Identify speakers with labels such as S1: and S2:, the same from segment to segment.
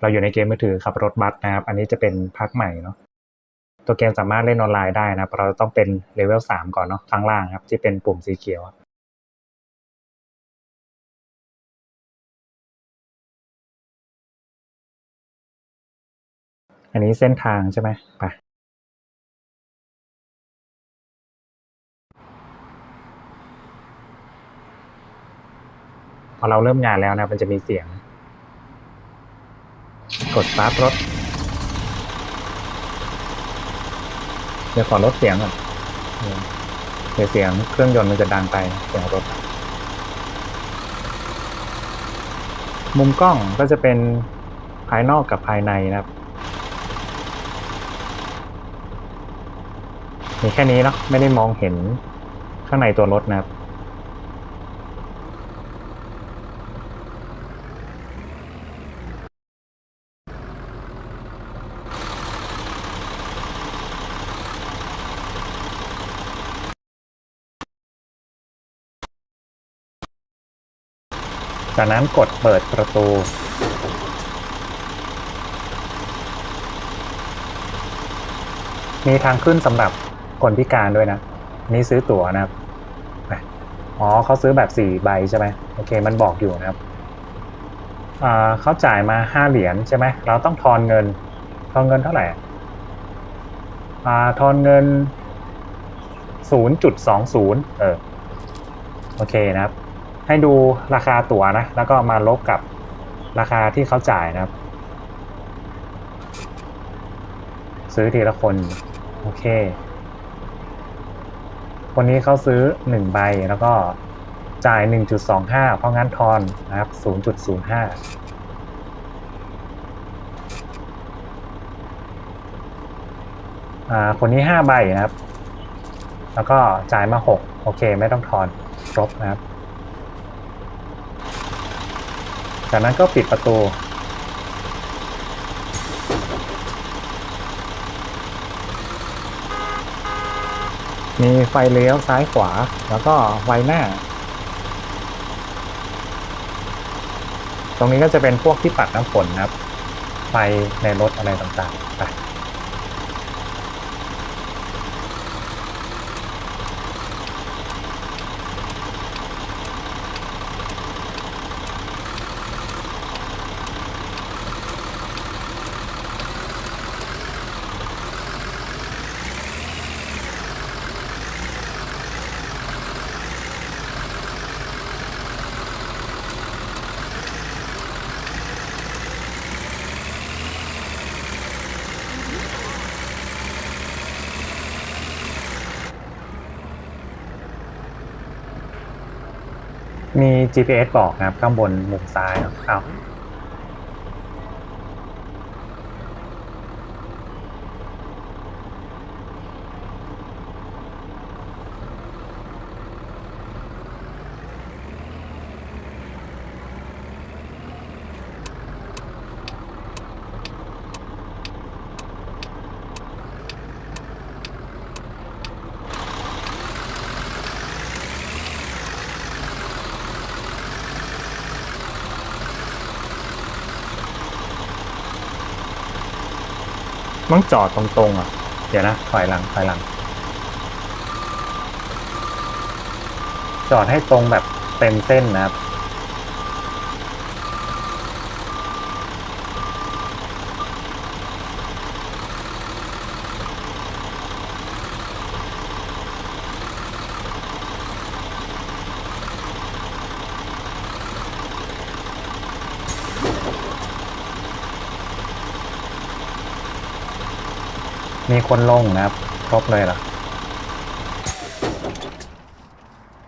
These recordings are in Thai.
S1: เราอยู่ในเกมมือถือขับรถบัสนะครับ อันนี้จะเป็นภาคใหม่เนาะตัวเกมสามารถเล่นออนไลน์ได้นะครับเราต้องเป็นเลเวลสามก่อนเนาะข้างล่างครับ ที่เป็นปุ่มสีเขียวอันนี้เส้นทางใช่ไหมไปพอเราเริ่มงานแล้วนะ มันจะมีเสียง กดสตาร์ทรถ เดี๋ยวขอลดเสียงก่อนเออเดี๋ยวเสียงเครื่องยนต์มันจะดังไปเสียงรถ มุมกล้องก็จะเป็นภายนอกกับภายในนะครับ มีแค่นี้เนาะไม่ได้มองเห็นข้างในตัวรถนะครับ จากนั้นกดเปิดประตู มีทางขึ้นสำหรับคนพิการด้วยนะ นี่ซื้อตั๋วนะครับอ๋อเขาซื้อแบบสี่ใบใช่ไหมโอเค มันบอกอยู่นะครับเขาจ่ายมาห้าเหรียญใช่ไหมเราต้องทอนเงิน ทอนเงินเท่าไหร่าทอนเงินศูนย์จุดสองศูนย์เออ โอเคนะครับ ให้ดูราคาตั๋วนะ แล้วก็มาลบกับราคาที่เขาจ่ายนะครับ ซื้อทีละคน โอเค คนนี้เขาซื้อหนึ่งใบแล้วก็จ่าย 1.25 เพราะงั้นทอนนะครับ 0.05อ่าคนนี้ห้าใบนะครับ แล้วก็จ่ายมาหกโอเค ไม่ต้องทอนครบนะครับ จากนั้นก็ปิดประตู มีไฟเลี้ยวซ้ายขวา แล้วก็ไฟหน้า ตรงนี้ก็จะเป็นพวกที่ปัดน้ำฝนนะครับ ไฟในรถอะไรต่างๆไป มี GPS บอกนะครับ ข้างบนมุมซ้ายเนอะเอา ต้องจอดตรงๆอะ เดี๋ยวนะ ถอยหลัง ถอยหลัง จอดให้ตรงแบบเต็มเส้นนะครับ มีคนลงนะครับ ครบเลยเหรอ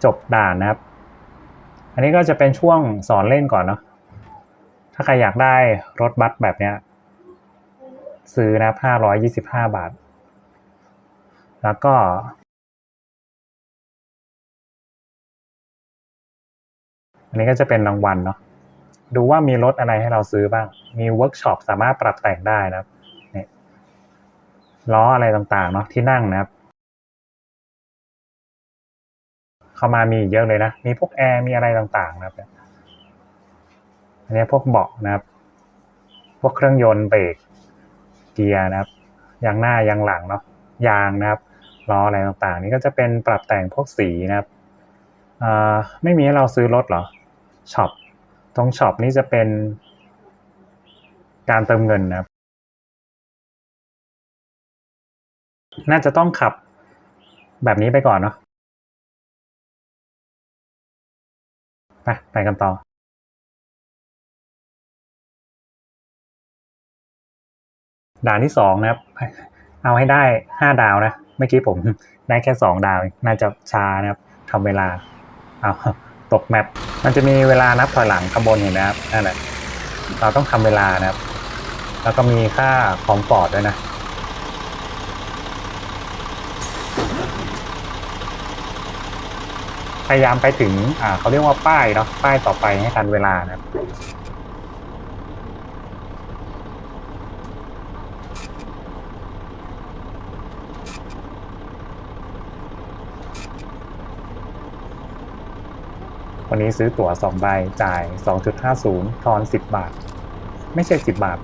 S1: จบด่านนะครับ อันนี้ก็จะเป็นช่วงสอนเล่นก่อนเนาะ ถ้าใครอยากได้รถบัสแบบเนี้ย ซื้อนะครับห้าร้อยยี่สิบห้าบาท แล้วก็อันนี้ก็จะเป็นรางวัลเนาะ ดูว่ามีรถอะไรให้เราซื้อบ้าง มีเวิร์กช็อปสามารถปรับแต่งได้นะครับ ล้ออะไรต่างๆเนาะที่นั่งนะครับ เข้ามามีเยอะเลยนะ มีพวกแอร์มีอะไรต่างๆนะครับอันนี้พวกเบาะนะครับ พวกเครื่องยนต์เบรกเกียร์นะครับยางหน้ายางหลังเนาะยางนะครับล้ออะไรต่างๆ นี่ก็จะเป็นปรับแต่งพวกสีนะครับอ่าไม่มีให้เราซื้อรถเหรอช็อปตรงช็อปนี่จะเป็นการเติมเงินนะครับ น่าจะต้องขับแบบนี้ไปก่อนเนาะไปไปกันต่อ ด่านที่สองนะครับ เอาให้ได้ห้าดาวนะ เมื่อกี้ผมได้แค่สองดาว น่าจะช้านะครับทำเวลา เอาตกแมปมันจะมีเวลานับถอยหลังข้างบนเห็นนะครับนั่นแหละเราต้องทำเวลานะครับ แล้วก็มีค่าคอมฟอร์ตด้วยนะ พยายามไปถึง อ่าเขาเรียกว่าป้ายเนาะป้ายต่อไปให้ทันเวลานะครับวันนี้ซื้อตั๋ว2ใบจ่าย 2.50 ทอน 10 บาท ไม่ใช่ 10 บาท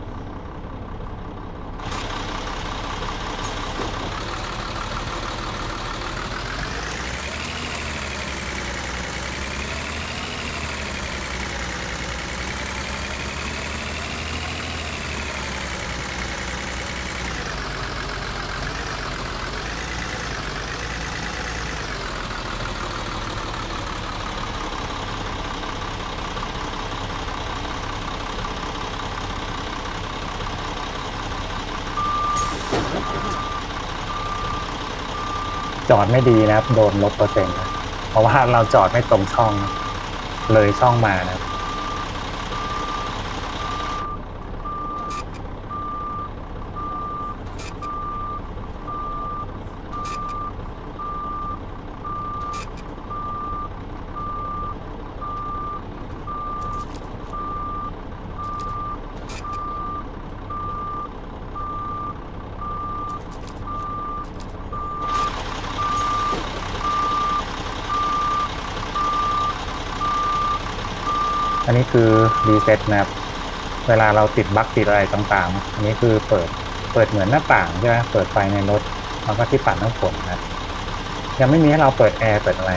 S1: จอดไม่ดีนะครับ โดนลบเปอร์เซ็นต์นะเพราะว่าเราจอดไม่ตรงช่อง เลยช่องมานะครับ อันนี้คือรีเซ็ตนะครับ เวลาเราติดบั๊กติดอะไรต่างๆ อันนี้คือเปิด เปิดเหมือนหน้าต่างใช่ไหมเปิดไฟในรถแล้วก็ที่ปัดน้ำฝนนะครับยังไม่มีให้เราเปิดแอร์เปิดอะไร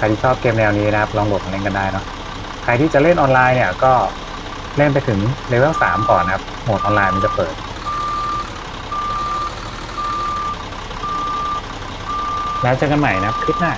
S1: ใครที่ชอบเกมแนวนี้นะครับลองโหลดมาเล่นกันได้เนาะใครที่จะเล่นออนไลน์เนี่ยก็เล่นไปถึงเลเวลสามก่อนนะครับโหมดออนไลน์มันจะเปิดแล้วเจอกันใหม่นะครับคลิปหน้า